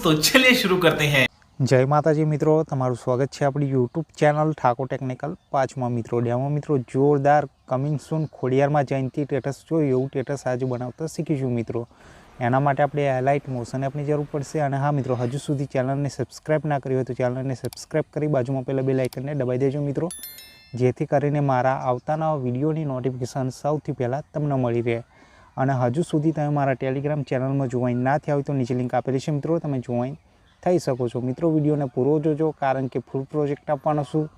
तो चलिए शुरू करते हैं જય માતાજી મિત્રો તમારું સ્વાગત છે આપણી યુટ્યુબ ચેનલ ઠાકોર ટેકનિકલ પાંચમા મિત્રો ડેમો મિત્રો જોરદાર કમિંગ સૂન ખોડિયારમાં જયંતિ ટેટસ જોયું એવું ટેટસ આજે બનાવતા શીખીશું મિત્રો એના માટે આપણે હાઇલાઇટ મોશન એપની જરૂર પડશે અને હા મિત્રો હજુ સુધી ચેનલને સબસ્ક્રાઇબ ના કરી હોય તો ચેનલને સબસ્ક્રાઇબ કરી બાજુમાં પહેલાં બે લાઇકનને દબાઈ દેજો મિત્રો જેથી કરીને મારા આવતાના વિડીયોની નોટિફિકેશન સૌથી પહેલાં તમને મળી રહે અને હજુ સુધી તમે મારા ટેલિગ્રામ ચેનલમાં જોઈન ના થયા હોય તો નીચે લિંક આપેલી છે મિત્રો, તમે જોઈન થઈ શકો છો. મિત્રો, વિડીયોને પૂરો જોજો, કારણ કે ફૂલ પ્રોજેક્ટ આપવાનો છું.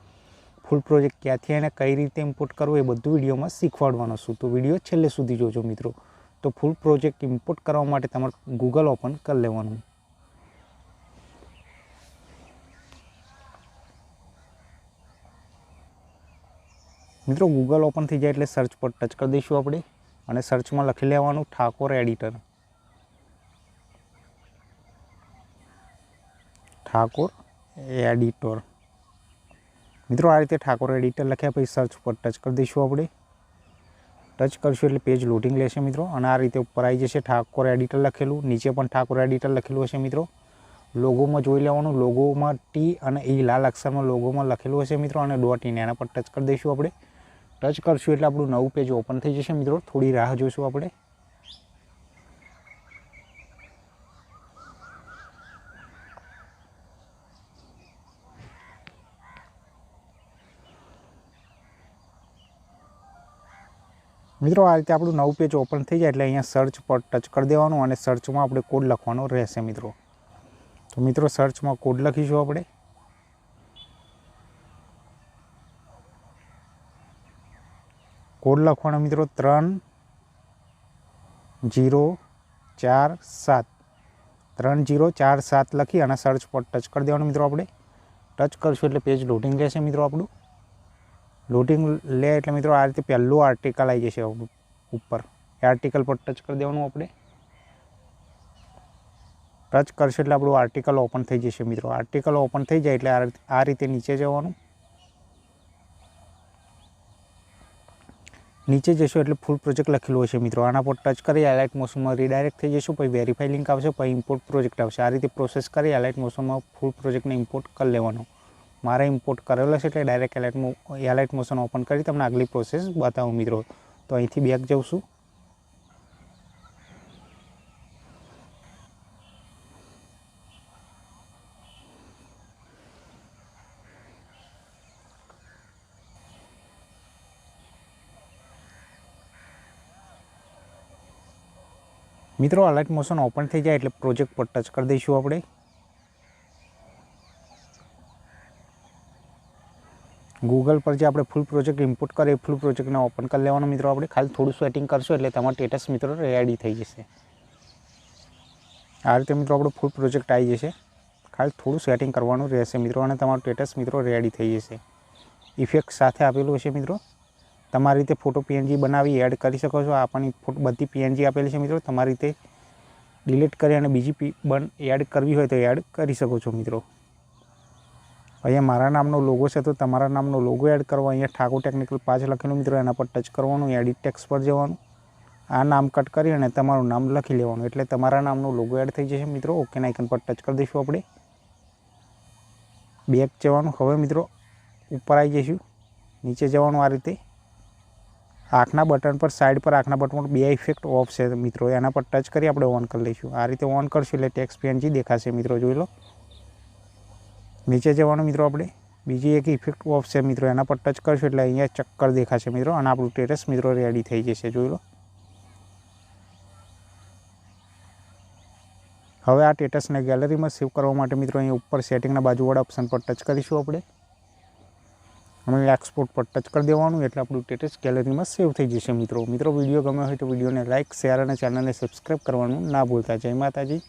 ફૂલ પ્રોજેક્ટ ક્યાંથી અને કઈ રીતે ઇમ્પોર્ટ કરવું એ બધું વિડીયોમાં શીખવાડવાનો છું. તો વીડિયો છેલ્લે સુધી જોજો મિત્રો. તો ફૂલ પ્રોજેક્ટ ઇમ્પોર્ટ કરવા માટે તમારે ગૂગલ ઓપન કરી લેવાનું. મિત્રો ગૂગલ ઓપન થઈ જાય એટલે સર્ચ પર ટચ કરી દઈશું આપણે. અને સર્ચમાં લખી લેવાનું ઠાકોર એડિટર ઠાકોર એડિટર મિત્રો, આ રીતે ઠાકોર એડિટર લખ્યા પછી સર્ચ ઉપર ટચ કરી દઈશું આપણે. ટચ કરશું એટલે પેજ લોડિંગ લેશે મિત્રો. અને આ રીતે ઉપર આવી જશે ઠાકોર એડિટર લખેલું. નીચે પણ ઠાકોર એડિટર લખેલું હશે મિત્રો. લોગોમાં જોઈ લેવાનું. લોગોમાં ટી અને એ લાલ અક્ષરમાં લોગોમાં લખેલું હશે મિત્રો. અને ડોટ ઇન એના પર ટચ કરી દઈશું આપણે. ટચ કરશું એટલે આપણું નવું પેજ ઓપન થઈ જશે મિત્રો. થોડી રાહ જોઈશું આપણે. મિત્રો, આ રીતે આપણું નવું પેજ ઓપન થઈ જાય એટલે અહીંયા સર્ચ પર ટચ કરી દેવાનું અને સર્ચમાં આપણે કોડ લખવાનો રહેશે મિત્રો. તો મિત્રો સર્ચમાં કોડ લખીશું આપણે. કોડ લખવાનો મિત્રો ત્રણ જીરો ચાર સાત. ત્રણ જીરો ચાર સાત લખી અને સર્ચ પર ટચ કરી દેવાનું મિત્રો આપણે. ટચ કરશું એટલે પેજ લોડિંગ લેશે મિત્રો આપણું. લોડિંગ લે એટલે મિત્રો આ રીતે પહેલું આર્ટિકલ આવી જશે ઉપર. એ આર્ટિકલ પર ટચ કરી દેવાનું આપણે. ટચ કરશું એટલે આપણું આર્ટિકલ ઓપન થઈ જશે મિત્રો. આર્ટિકલ ઓપન થઈ જાય એટલે આ રીતે નીચે જવાનું. નીચે જશો એટલે ફૂલ પ્રોજેક્ટ લખેલું હશે મિત્રો. આના પર ટચ કરી હાઇલાઇટ મોશનમાં રીડાયરેક્ટ થઈ જશું, પછી વેરીફાઈ લિંક આવશે, પછી ઇમ્પોર્ટ પ્રોજેક્ટ આવશે. આ રીતે પ્રોસેસ કરી હાઇલાઇટ મોશનમાં ફૂલ પ્રોજેક્ટને ઇમ્પોર્ટ કરી લેવાનો. મારે ઇમ્પોર્ટ કરેલો છે એટલે direct Alight Alight Motion open કરી તમને આગલી પ્રોસેસ બતાવું મિત્રો. તો અહીંથી બેક જાઉં છું. મિત્રો અલાઇટ મોશન ઓપન થઈ જાય એટલે પ્રોજેક્ટ પર ટચ કરી દઈશું આપણે. ગૂગલ પર જે આપણે ફૂલ પ્રોજેક્ટ ઇમ્પોર્ટ કરીએ ફૂલ પ્રોજેક્ટને ઓપન કરી લેવાનો મિત્રો આપણે. ખાલી થોડું સેટિંગ કરશો એટલે તમારો સ્ટેટસ મિત્રો રેડી થઈ જશે. આ રીતે મિત્રો આપણો ફૂલ પ્રોજેક્ટ આવી જશે. ખાલી થોડું સેટિંગ કરવાનું રહેશે મિત્રો અને તમારું સ્ટેટસ મિત્રો રેડી થઈ જશે. ઇફેક્ટ સાથે આપેલું હશે મિત્રો. તમારી રીતે ફોટો પીએનજી બનાવી એડ કરી શકો છો. આપણી ફોટો બધી પીએનજી આપેલી છે મિત્રો. તમારી રીતે ડિલીટ કરી અને બીજી પી બન એડ કરવી હોય તો એડ કરી શકો છો મિત્રો. અહીંયા મારા નામનો લોગો છે તો તમારા નામનો લોગો એડ કરવો અહીંયા ઠાકોર ટેકનિકલ પાંચ લખેલું મિત્રો. એના પર ટચ કરવાનું એડિટ ટેક્સ પર જવાનું. આ નામ કટ કરી અને તમારું નામ લખી લેવાનું. એટલે તમારા નામનો લોગો એડ થઈ જશે મિત્રો. ઓકેના આઇકન પર ટચ કરી દઈશું આપણે. બેક જવાનું. હવે મિત્રો, ઉપર આવી જઈશું. નીચે જવાનું આ રીતે. આંખના બટન પર, સાઈડ પર આંખના બટન પર બે ઇફેક્ટ ઓફ છે મિત્રો. એના પર ટચ કરી આપણે ઓન કરી લઈશું. આ રીતે ઓન કરશું એટલે ટેક્સ પીએનજી દેખાશે મિત્રો, જોઈ લો. નીચે જવાનું મિત્રો આપણે. બીજી એક ઇફેક્ટ ઓફ છે મિત્રો, એના પર ટચ કરશું એટલે અહીંયા ચક્કર દેખાશે મિત્રો અને આપણું ટેરેસ મિત્રો રેડી થઈ જશે, જોઈ લો. હવે આ ટેટસને ગેલેરીમાં સેવ કરવા માટે મિત્રો અહીંયા ઉપર સેટિંગના બાજુવાળા ઓપ્શન પર ટચ કરીશું આપણે. અમે એક્સપોર્ટ પર ટચ કરી દેવાનું એટલે આપણું સ્ટેટસ ગેલેરીમાં સેવ થઈ જશે મિત્રો. મિત્રો વીડિયો ગમે હોય તો વિડીયોને લાઇક શેર અને ચેનલને સબસ્ક્રાઈબ કરવાનું ના ભૂલતા. જય માતાજી.